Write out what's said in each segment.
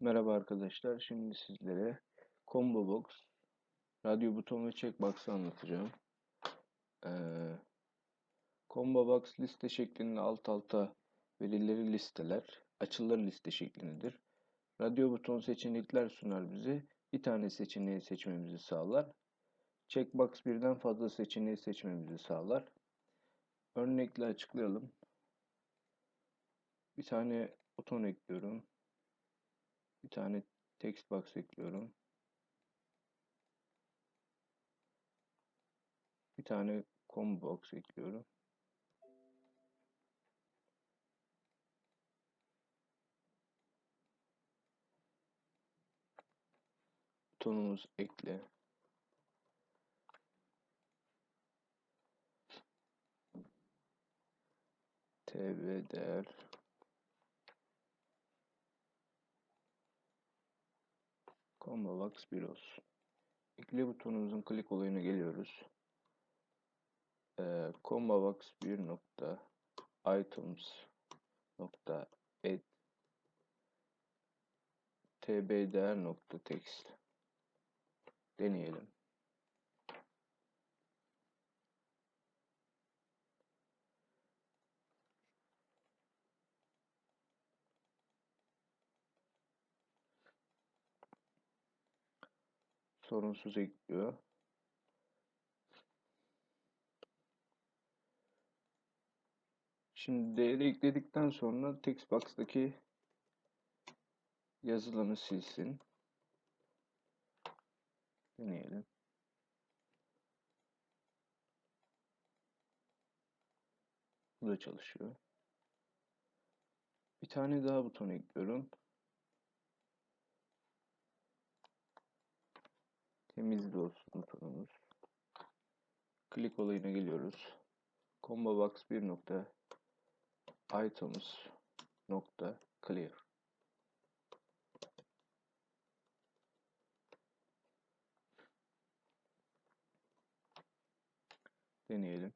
Merhaba arkadaşlar. Şimdi sizlere Combo Box, radyo buton ve checkbox'ı anlatacağım. Ee, Combo Box liste şeklinde alt alta verileri listeler, açılır liste şeklindedir. Radyo buton seçenekler sunar bize. Bir tane seçeneği seçmemizi sağlar. Checkbox birden fazla seçeneği seçmemizi sağlar. Örnekle açıklayalım. Bir tane buton ekliyorum. Bir tane text box ekliyorum. Bir tane combo box ekliyorum. Butonumuz ekle. tb değer combo box 1 olsun. Ekle butonumuzun klik olayına geliyoruz. Ee, combo box 1 nokta items add tb text deneyelim. Sorunsuz ekliyor. Şimdi değeri ekledikten sonra text box'taki yazılanı silsin. Deneyelim. Bu da çalışıyor. Bir tane daha buton ekliyorum. Temizli olsun butonumuz. Klik olayına geliyoruz. Combo box 1 nokta items nokta clear. Deneyelim.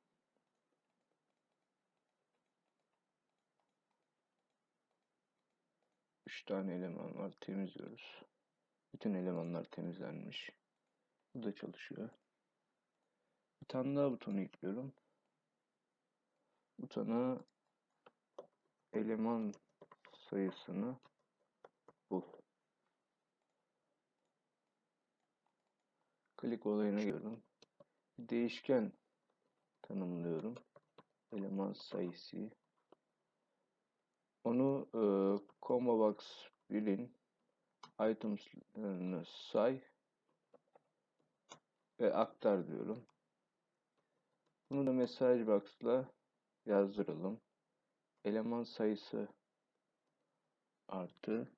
Üç tane eleman var. Temizliyoruz. Bütün elemanlar temizlenmiş. Bu da çalışıyor. Bir tane daha butonu ekliyorum. Butona eleman sayısını bul. Klik olayına geliyorum. Bir değişken tanımlıyorum. Eleman sayısı. Onu e, combo box 1'in items'larını say ve aktar diyorum. Bunu da mesaj box'la yazdıralım. Eleman sayısı artı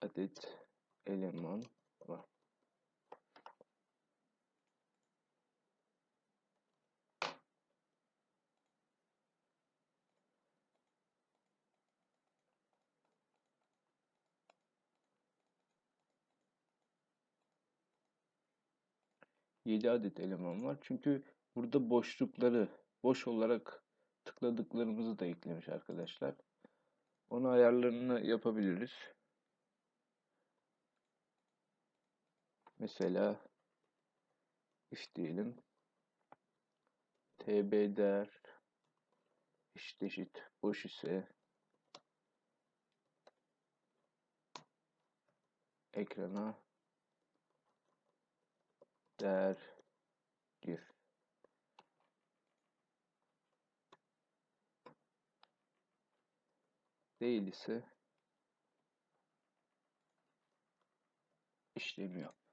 adet eleman var. Yedi adet eleman var. Çünkü burada boşlukları boş olarak tıkladıklarımızı da eklemiş arkadaşlar. Onu ayarlarını yapabiliriz. Mesela if diyelim. tb değer eşit eşit boş ise ekrana değer gir. Değil ise işlemi yap.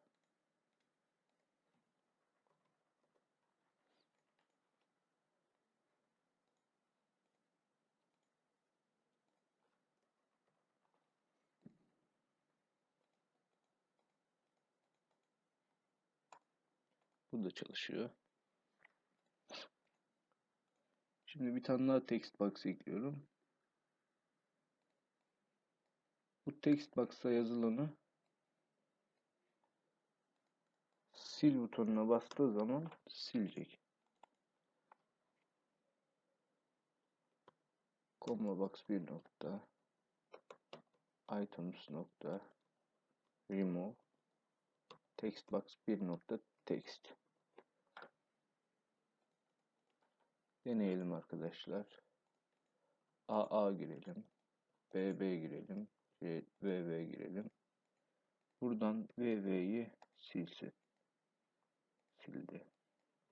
Bu da çalışıyor. Şimdi bir tane daha text box ekliyorum. Bu text box'a yazılanı sil butonuna bastığı zaman silecek. combo box bir nokta items remove text box bir nokta text deneyelim arkadaşlar. AA girelim. BB girelim. VV girelim. Buradan VV'yi silsin. Sildi.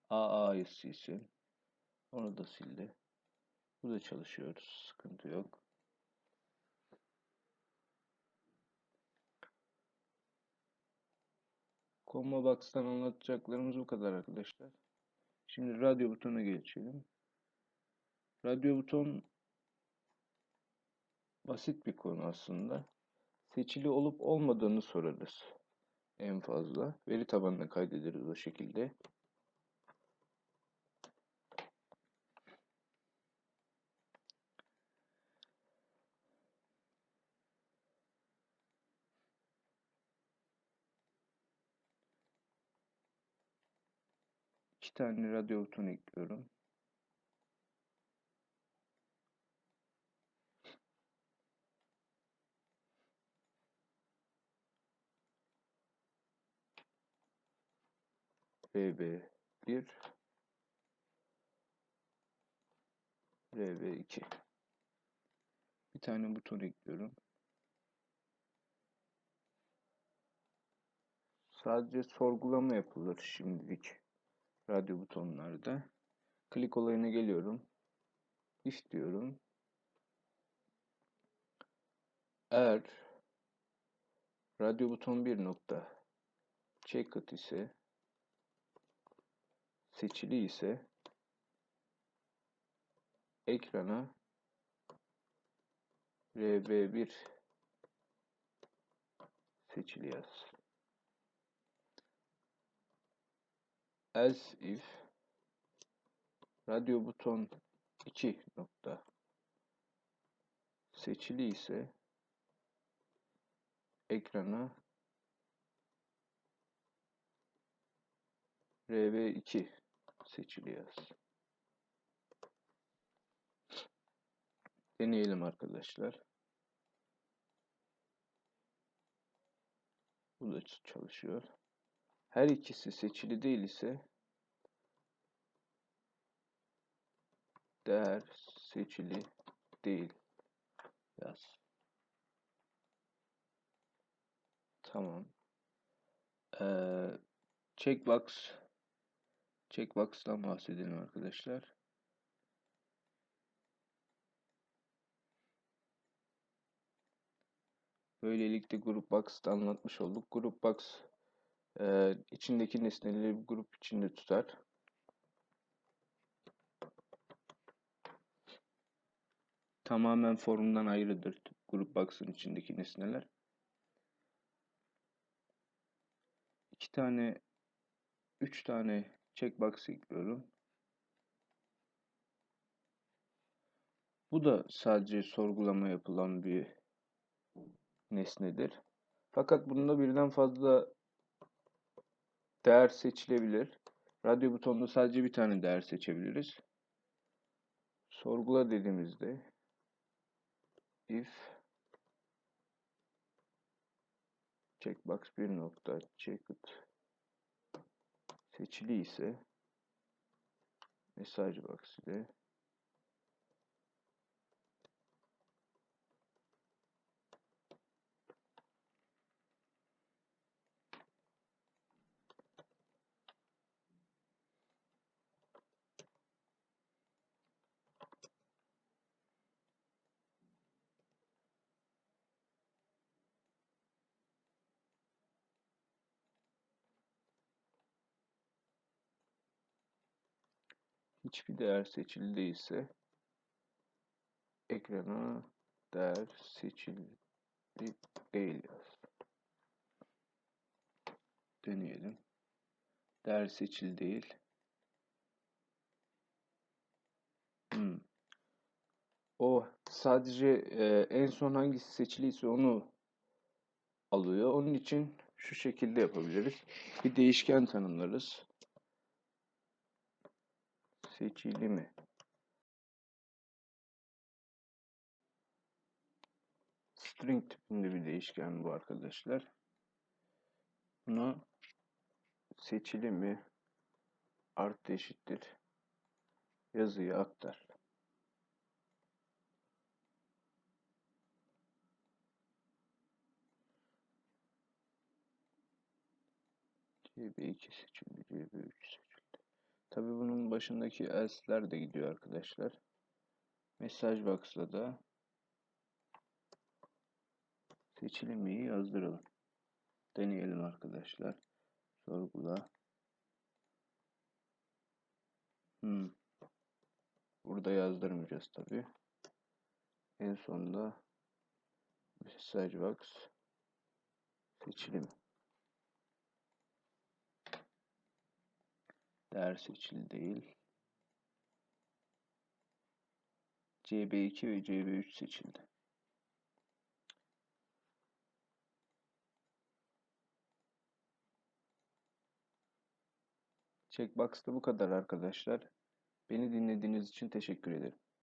AA'yı silsin. Onu da sildi. Bu da çalışıyoruz. Sıkıntı yok. Combo Box'tan anlatacaklarımız bu kadar arkadaşlar. Şimdi radyo butona geçelim. Radyo buton basit bir konu aslında. Seçili olup olmadığını sorarız en fazla. Veri tabanına kaydederiz o şekilde. İki tane radyo butonu ekliyorum. RB1 RB2 bir tane buton ekliyorum. Sadece sorgulama yapılır şimdilik radyo butonlarda. Klik olayına geliyorum. If diyorum. Eğer radyo buton bir nokta checked ise seçili ise ekrana RB1 seçili yaz. Else if radyo buton 2 nokta seçili ise ekrana RB2 seçili yaz. Deneyelim arkadaşlar. Bu da çalışıyor. Her ikisi seçili değil ise değer seçili değil yaz. Tamam. Ee, checkbox checkbox'tan bahsedelim arkadaşlar. Böylelikle Group Box'ta anlatmış olduk. Group Box e, içindeki nesneleri grup içinde tutar. Tamamen formdan ayrıdır Group Box'ın içindeki nesneler. İki tane, üç tane checkbox ekliyorum. Bu da sadece sorgulama yapılan bir nesnedir. Fakat bunda birden fazla değer seçilebilir. Radyo butonunda sadece bir tane değer seçebiliriz. Sorgula dediğimizde if checkbox bir nokta checked seçili ise mesaj box ile hiçbir değer seçili değilse ekrana değer seçili değil yaz. Deneyelim. Değer seçili değil. Hmm. O sadece e, en son hangisi seçiliyse onu alıyor. Onun için şu şekilde yapabiliriz. Bir değişken tanımlarız seçili mi? string tipinde bir değişken bu arkadaşlar. Bunu seçili mi artı eşittir yazıyı aktar. CB2 seçildi, CB3 seçildi. Tabi bunun başındaki else'ler de gidiyor arkadaşlar. Mesaj box'la da seçili mi'yi yazdıralım. Deneyelim arkadaşlar. Sorgula. Hmm. Burada yazdırmayacağız tabi. En sonunda mesaj box seçili mi? Değer seçili değil. CB2 ve CB3 seçildi. Checkbox'ta bu kadar arkadaşlar. Beni dinlediğiniz için teşekkür ederim.